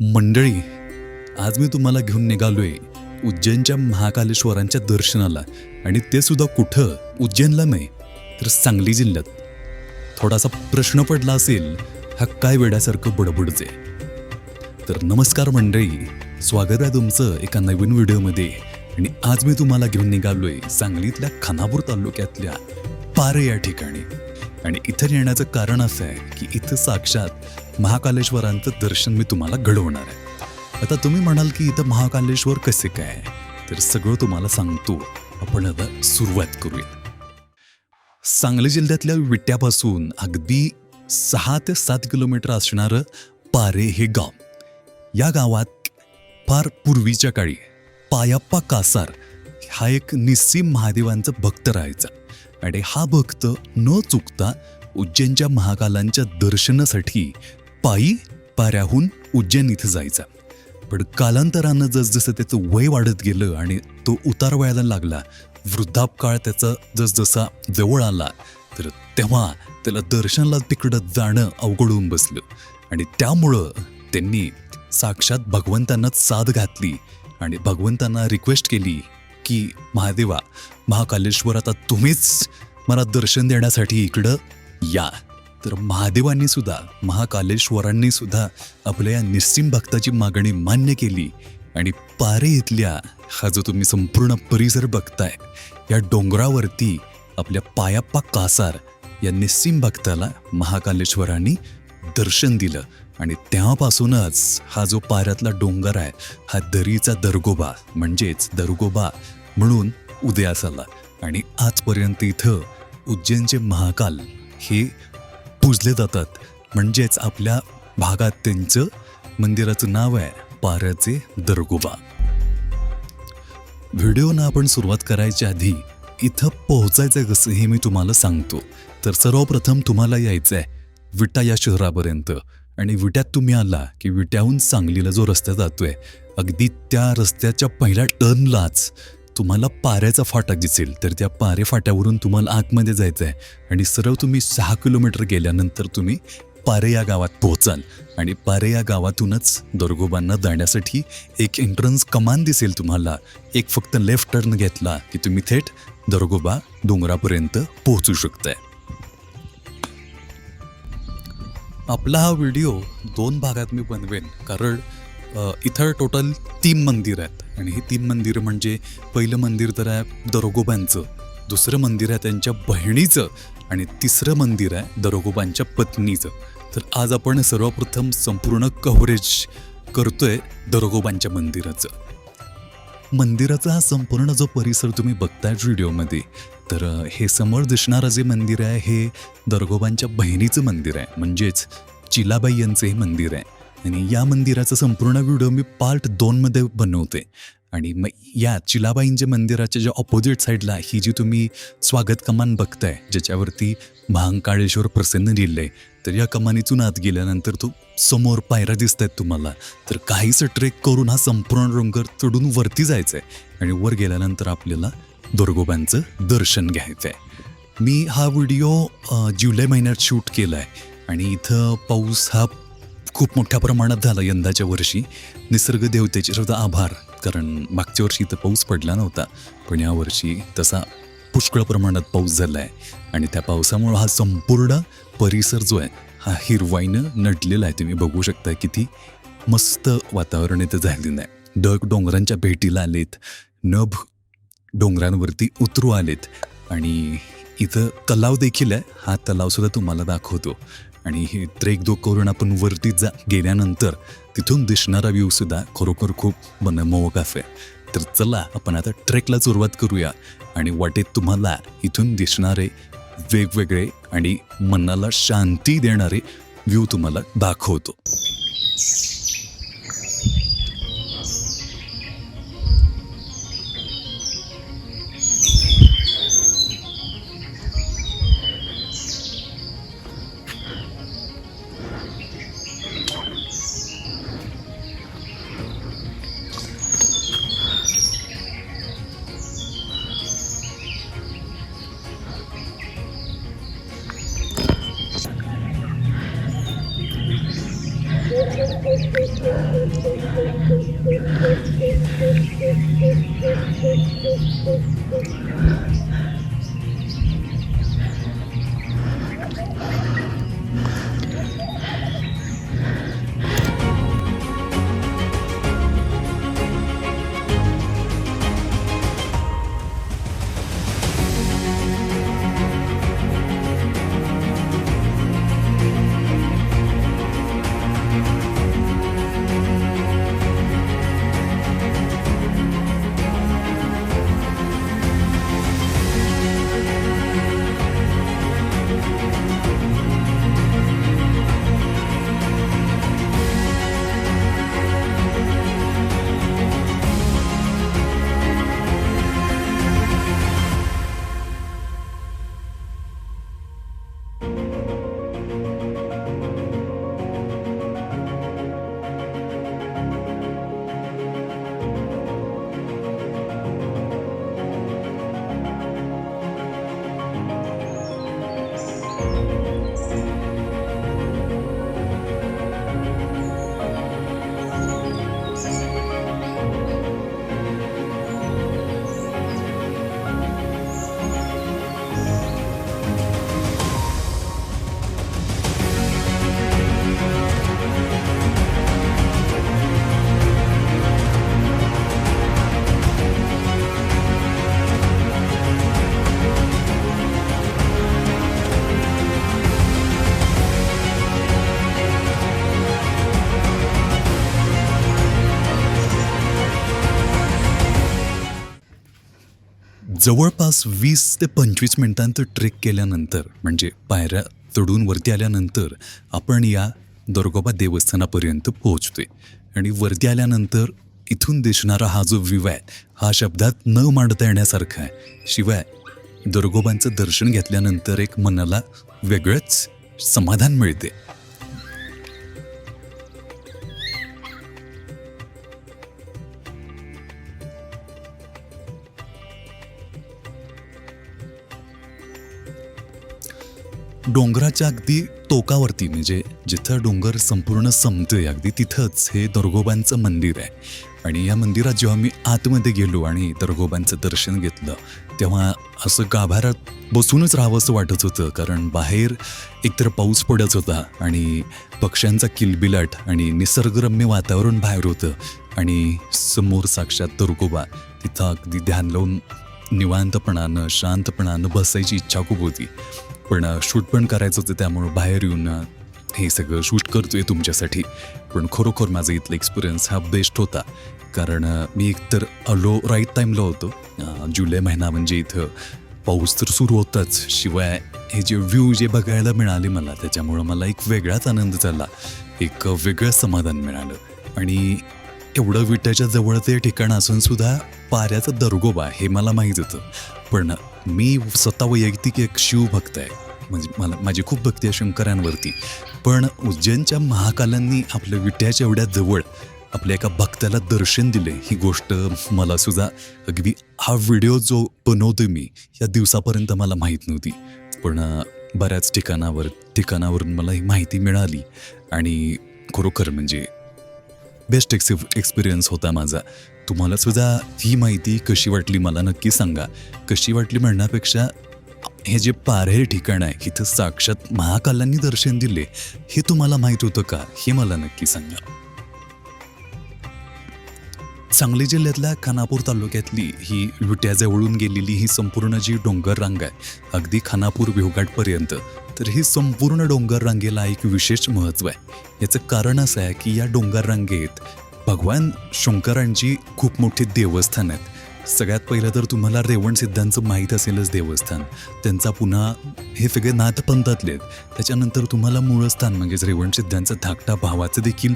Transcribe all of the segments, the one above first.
मंडळी आज मी तुम्हाला घेऊन निघालोय उज्जैनच्या महाकालेश्वरांच्या दर्शनाला. आणि ते सुद्धा कुठं? उज्जैनला नाही तर सांगली जिल्ह्यात. थोडासा प्रश्न पडला असेल हा काय वेड्यासारखं बडबडचे तर नमस्कार मंडळी स्वागत आहे तुमचं एका नवीन व्हिडिओमध्ये. आणि आज मी तुम्हाला घेऊन निघालोय सांगलीतल्या खानापूर तालुक्यातल्या पारे या ठिकाणी. आणि इथं येण्याचं कारण असं आहे की इथं साक्षात महाकालेश्वरांचं दर्शन मी तुम्हाला घडवणार आहे. आता तुम्ही म्हणाल की इथं महाकालेश्वर कसे काय तर सगळं तुम्हाला सांगतो. आपण आता सुरुवात करूया. सांगली जिल्ह्यातल्या विट्यापासून अगदी सहा ते सात किलोमीटर असणारं पारे हे गाव. या गावात फार पूर्वीच्या काळी पायाप्पा कासार हा एक निस्सीम महादेवांचा भक्त राहायचा. आणि हा भक्त न चुकता उज्जैनच्या महाकालांच्या दर्शनासाठी पायी पाऱ्याहून उज्जैन इथं जायचा. पण कालांतरानं जसजसं त्याचं वय वाढत गेलं आणि तो उतार व्हायला लागला वृद्धापकाळ त्याचा जसजसा जवळ आला तर तेव्हा त्याला दर्शनाला तिकडं जाणं अवघड होऊन बसलं. आणि त्यामुळं त्यांनी साक्षात भगवंतांनाच साथ घातली आणि भगवंतांना रिक्वेस्ट केली की महादेवा महाकालेश्वर आता तुम्हीच मला दर्शन देण्यासाठी इकडं या. तर महादेवांनी सुद्धा महाकालेश्वरांनी सुद्धा आपल्या या निस्सिम भक्ताची मागणी मान्य केली आणि पारे इथल्या हा जो तुम्ही संपूर्ण परिसर बघताय या डोंगरावरती आपल्या पायाप्पा कासार या निस्सिम भक्ताला महाकालेश्वरांनी दर्शन दिलं. आणि तेव्हापासूनच हा जो पाऱ्यातला डोंगर आहे हा दरीचा दरगोबा म्हणजेच दरगोबा म्हणून उदयास आला आणि आजपर्यंत इथं उज्जैनचे महाकाल हे पूजले जातात. म्हणजेच आपल्या भागात त्यांचं मंदिराचं नाव आहे पाऱ्याचे दरगोबा. व्हिडिओनं आपण सुरुवात करायच्या आधी इथं पोहोचायचं कसं हे मी तुम्हाला सांगतो. तर सर्वप्रथम तुम्हाला यायचं आहे विटा या शहरापर्यंत. आणि विट्यात तुम्ही आला की विट्याहून सांगलीला जो रस्ता जातोय अगदी त्या रस्त्याच्या पहिल्या टर्नलाच तुम्हाला पाऱ्याचा फाटा दिसेल तर त्या पारे फाट्यावरून तुम्हाला आतमध्ये जायचं आहे आणि सरळ तुम्ही सहा किलोमीटर गेल्यानंतर तुम्ही पारे या गावात पोहोचाल. आणि पारे या गावातूनच दर्गोबांना जाण्यासाठी एक एंट्रन्स कमान दिसेल तुम्हाला. एक फक्त लेफ्ट टर्न घेतला की तुम्ही थेट दर्गोबा डोंगरापर्यंत पोहोचू शकताय. आपला हा व्हिडिओ दोन भागात मी बनवेन. कारण इथं टोटल तीन मंदिर आहेत. आणि ही तीन मंदिरं म्हणजे पहिलं मंदिर तर आहे दरोगोबांचं दुसरं मंदिर आहे त्यांच्या बहिणीचं आणि तिसरं मंदिर आहे दरोगोबांच्या पत्नीचं. तर आज आपण सर्वप्रथम संपूर्ण कव्हरेज करतोय दरोगोबांच्या मंदिराचं. मंदिराचा हा संपूर्ण जो परिसर तुम्ही बघताय व्हिडिओमध्ये तर हे समोर दिसणारं जे मंदिर आहे हे दरगोबांच्या बहिणीचं मंदिर आहे. म्हणजेच चिलाबाई यांचं हे मंदिर आहे. आणि या मंदिराचा संपूर्ण व्हिडिओ मी पार्ट दोनमध्ये बनवते. आणि मग या चिलाबाईंच्या मंदिराच्या ज्या ऑपोजिट साईडला ही जी तुम्ही स्वागत कमान बघताय ज्याच्यावरती महांकाळेश्वर प्रसन्न लिहिलं आहे तर या कमानीतून आत गेल्यानंतर तो समोर पायऱ्या दिसत आहेत तुम्हाला. तर काहीसं ट्रेक करून हा संपूर्ण डोंगर चढून वरती जायचं आहे आणि वर गेल्यानंतर आपल्याला दुर्गोबांचं दर्शन घ्यायचं आहे मी हा व्हिडिओ जुलै महिन्यात शूट केला आहे आणि इथं पाऊस हा खूप मोठ्या प्रमाणात झाला यंदाच्या वर्षी. निसर्ग देवतेचे सुद्धा आभार कारण मागच्या वर्षी इथं पाऊस पडला नव्हता. पण यावर्षी तसा पुष्कळ प्रमाणात पाऊस झाला आहे आणि त्या पावसामुळं हा संपूर्ण परिसर जो आहे हा हिरवाईनं नटलेला आहे. तुम्ही बघू शकता किती मस्त वातावरण इथं झालेलं आहे. ढग डोंगरांच्या भेटीला आलेत. नभ डोंगरांवरती उतरू आलेत. आणि इथं तलाव देखील आहे. हा तलावसुद्धा तुम्हाला दाखवतो. आणि हे ट्रेक दो करून आपण वरती जा गेल्यानंतर तिथून दिसणारा व्ह्यूसुद्धा खरोखर खूप मनमोहक आहे. तर चला आपण आता ट्रेकला सुरुवात करूया आणि वाटेत तुम्हाला इथून दिसणारे वेगवेगळे आणि मनाला शांती देणारे व्ह्यू तुम्हाला दाखवतो. Thank you. जवळपास वीस ते पंचवीस मिनिटांचं ट्रेक केल्यानंतर म्हणजे पायऱ्या चढून वरती आल्यानंतर आपण या दर्गोबा देवस्थानापर्यंत पोहोचतोय. आणि वरती आल्यानंतर इथून दिसणारा हा जो व्ह्यू आहे हा शब्दात न मांडता येण्यासारखा आहे. शिवाय दर्गोबांचं दर्शन घेतल्यानंतर एक मनाला वेगळंच समाधान मिळते. डोंगराच्या अगदी टोकावरती म्हणजे जिथं डोंगर संपूर्ण संपतोय अगदी तिथंच हे दर्गोबांचं मंदिर आहे. आणि या मंदिरात जेव्हा मी आतमध्ये गेलो आणि दर्गोबांचं दर्शन घेतलं तेव्हा असं गाभाऱ्यात बसूनच राहावंसं वाटत होतं कारण बाहेर एकतर पाऊस पडत होता आणि पक्ष्यांचा किलबिलाट आणि निसर्गरम्य वातावरण बाहेर होतं आणि समोर साक्षात दर्गोबा. तिथं अगदी ध्यान लावून निवांतपणानं शांतपणानं बसायची इच्छा खूप होती. पण शूट पण करायचं होतं त्यामुळं बाहेर येऊन हे सगळं शूट करतोय तुमच्यासाठी. पण खरोखर माझा इथला एक्सपिरियन्स हा बेस्ट होता. कारण मी एकतर लो राईट टाईमला होतो. जुलै महिना म्हणजे इथं पाऊस तर सुरू होताच. शिवाय हे जे व्ह्यू जे बघायला मिळाले मला त्याच्यामुळं मला एक वेगळाच आनंद झाला. एक वेगळं समाधान मिळालं. आणि एवढं विट्याच्या जवळ ते ठिकाण असून सुद्धा पाऱ्याचा दर्गोबा हे मला माहीत होतं. पण मी स्वतः वैयक्तिक एक शिवभक्त आहे. म्हणजे मला माझी खूप भक्ती आहे शंकरांवरती. पण उज्जैनच्या महाकालांनी आपल्या विट्याच्या एवढ्या जवळ आपल्या एका भक्ताला दर्शन दिले. ही गोष्ट मला सुद्धा अगदी हा व्हिडिओ जो बनवतो मी या दिवसापर्यंत मला माहीत नव्हती. पण बऱ्याच ठिकाणावर ठिकाणावरून मला ही माहिती मिळाली. आणि खरोखर म्हणजे बेस्ट एक्सि एक्सपिरियन्स होता माझा. तुम्हाला सुद्धा ही माहिती कशी वाटली मला नक्की सांगा. कशी वाटली म्हणण्यापेक्षा हे जे पारे ठिकाण आहे इथं साक्षात महाकालांनी दर्शन दिले हे तुम्हाला माहीत होतं का? हे मला नक्की सांगा. सांगली जिल्ह्यातल्या खानापूर तालुक्यातली ही विट्याजवळून गेलेली ही संपूर्ण जी डोंगर रांग आहे अगदी खानापूर विवघाटपर्यंत तर ही संपूर्ण डोंगर रांगेला एक विशेष महत्त्व आहे. याचं कारण असं आहे की या डोंगर रांगेत भगवान शंकरांची खूप मोठी देवस्थान आहेत. सगळ्यात पहिलं तर तुम्हाला रेवण सिद्धांचं माहीत असेलच देवस्थान. त्यांचा पुन्हा हे सगळे नाथपंथातले आहेत. त्याच्यानंतर तुम्हाला मूळस्थान म्हणजेच रेवण सिद्धांचं धाकटा भावाचं देखील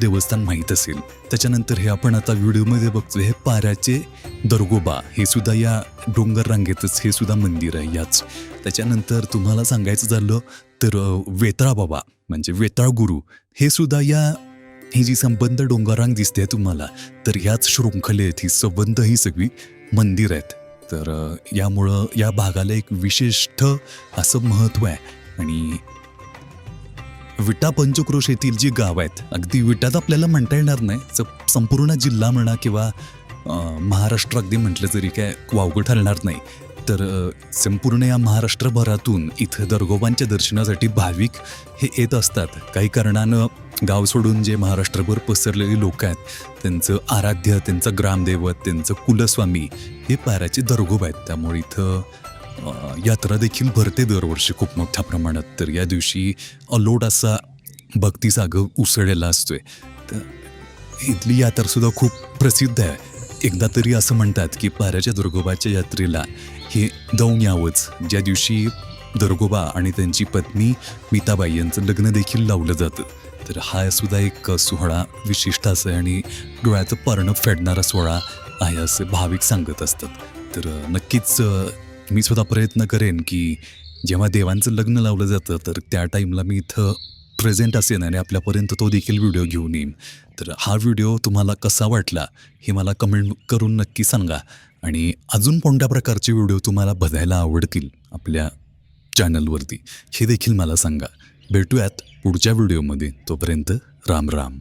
देवस्थान माहीत असेल. त्याच्यानंतर हे आपण आता व्हिडिओमध्ये बघतो हे पाऱ्याचे दरगोबा हे सुद्धा या डोंगर रांगेतच हे सुद्धा मंदिर आहे याच. त्याच्यानंतर तुम्हाला सांगायचं झालं तर वेताळ बाबा म्हणजे वेताळ गुरु हे सुद्धा या ही जी संबंध डोंगरांग दिसते तुम्हाला तर ह्याच शृंखलेत ही संबंध ही सगळी मंदिर आहेत. तर यामुळं या भागाला एक विशिष्ट असं महत्त्व आहे. आणि विटा पंचक्रोश येथील जी गाव आहेत अगदी विटात आपल्याला म्हणता येणार नाही स- संपूर्ण जिल्हा म्हणा किंवा महाराष्ट्र अगदी म्हटलं तरी काय वावगं ठरणार नाही. तर संपूर्ण या महाराष्ट्रभरातून इथं दर्गोबांच्या दर्शनासाठी भाविक हे येत असतात. काही कारणानं गाव सोडून जे महाराष्ट्रभर पसरलेली लोक आहेत त्यांचं आराध्य त्यांचं ग्रामदैवत त्यांचं कुलस्वामी हे पायऱ्याचे दर्गोबा आहेत. त्यामुळे इथं यात्रा देखील भरते दरवर्षी खूप मोठ्या प्रमाणात. तर या दिवशी अलोट असा भक्तीसागर उसळलेला असतोय. तर इथली यात्रासुद्धा खूप प्रसिद्ध आहे. एकदा तरी असं म्हणतात की पाऱ्याच्या दुर्गोबाच्या यात्रेला हे जाऊन यावंच. ज्या दिवशी दर्गोबा आणि त्यांची पत्नी मीताबाई यांचं लग्न देखील लावलं जातं. तर हा सुद्धा एक सोहळा विशिष्ट असं आहे आणि डोळ्याचं पर्ण फेडणारा सोहळा आहे असे भाविक सांगत असतात. तर नक्कीच मी सुद्धा प्रयत्न करेन की जेव्हा देवांचं लग्न लावलं जातं तर त्या टाईमला मी इथं प्रेझेंट असेन आणि आपल्यापर्यंत तो देखील व्हिडिओ घेऊन येईन. तर हा व्हिडिओ तुम्हाला कसा वाटला हे मला कमेंट करून नक्की सांगा आणि अजून कोणत्या प्रकारचे व्हिडिओ तुम्हाला बघायला आवडतील आपल्या चॅनलवरती हे देखील मला सांगा. भेटूयात. पुढच्या व्हिडिओमध्ये तोपर्यंत राम राम.